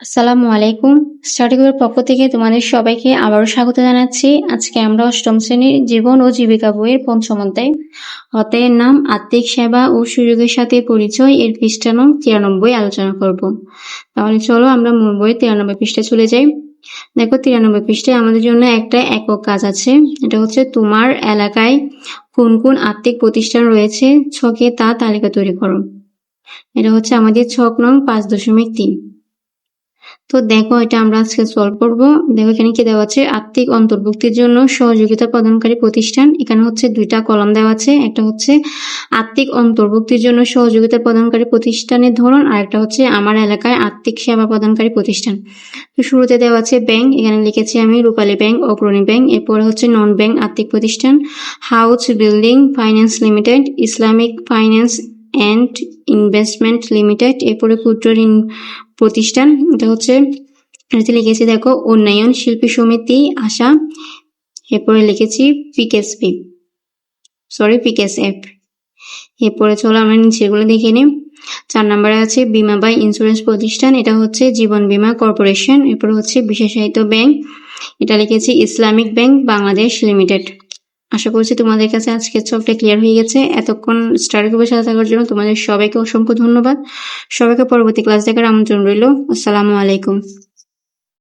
আসসালামু আলাইকুম। স্টাডি গ্রুপের পক্ষ থেকে তোমাদের সবাইকে আবারও স্বাগত জানাচ্ছি। আজকে আমরা অষ্টম শ্রেণির জীবন ও জীবিকা বইয়ের পঞ্চম অধ্যায়। অধ্যায়ের নাম আত্মিক সেবা ও সুযোগের সাথে পরিচয় এর পৃষ্ঠা নং তিরানব্বই আলোচনা করব। তাহলে চলো আমরা মূল বইয়ের তিরানব্বই পৃষ্ঠায় চলে যাই। দেখো তিরানব্বই পৃষ্ঠায় আমাদের জন্য একটা একক কাজ আছে। এটা হচ্ছে তোমার এলাকায় কোন কোন আত্মিক প্রতিষ্ঠান রয়েছে? ছকে তা তালিকা তৈরি করো। এটা হচ্ছে আমাদের ছক নং পাঁচ দশমিক তিন। তো দেখো, এটা আমরা আজকে সলভ করব। দেখো, এখানে কি দেওয়া আছে? আর্থিক অন্তর্ভুক্তির জন্য সহযোগিতা প্রদানকারী প্রতিষ্ঠান। এখানে হচ্ছে দুইটা কলম দেওয়া আছে। একটা হচ্ছে আর্থিক অন্তর্ভুক্তির জন্য সহযোগিতা প্রদানকারী প্রতিষ্ঠানের ধরন, আর একটা হচ্ছে আমার এলাকায় আর্থিক সেবা প্রদানকারী প্রতিষ্ঠান। তো শুরুতে দেওয়া আছে ব্যাংক। এখানে লিখেছি আমি রূপালী ব্যাংক, অগ্রণী ব্যাংক। এরপরে হচ্ছে নন ব্যাংক আর্থিক প্রতিষ্ঠান। House building finance limited, Islamic finance and investment limited এরপরে ক্ষুদ্র ঋণ প্রতিষ্ঠান, এটা হচ্ছে, এটাতে লিখেছি, দেখো, উন্নয়ন, শিল্পী সমিতি, আশা, এরপরে লিখেছি, পিকেএসপি সরি পিকেএসএফ, এরপরে চলো আমরা নিচেগুলো দেখে নিই, চার নম্বরে আছে, বিমা বাই ইন্স্যুরেন্স প্রতিষ্ঠান, এটা হচ্ছে জীবন বীমা কর্পোরেশন, এরপর হচ্ছে বিশেষায়িত ব্যাংক, এটা লিখেছি, ইসলামিক ব্যাংক, বাংলাদেশ লিমিটেড। আশা করছি তোমাদের কাছে আজকের সবটা ক্লিয়ার হয়ে গেছে। এতক্ষণ স্টার গ্রুপের সাথে থাকার জন্য তোমাদের সবাইকে অসংখ্য ধন্যবাদ। সবাইকে পরবর্তী ক্লাস দেখার আমন্ত্রণ রইল। আসসালামু আলাইকুম।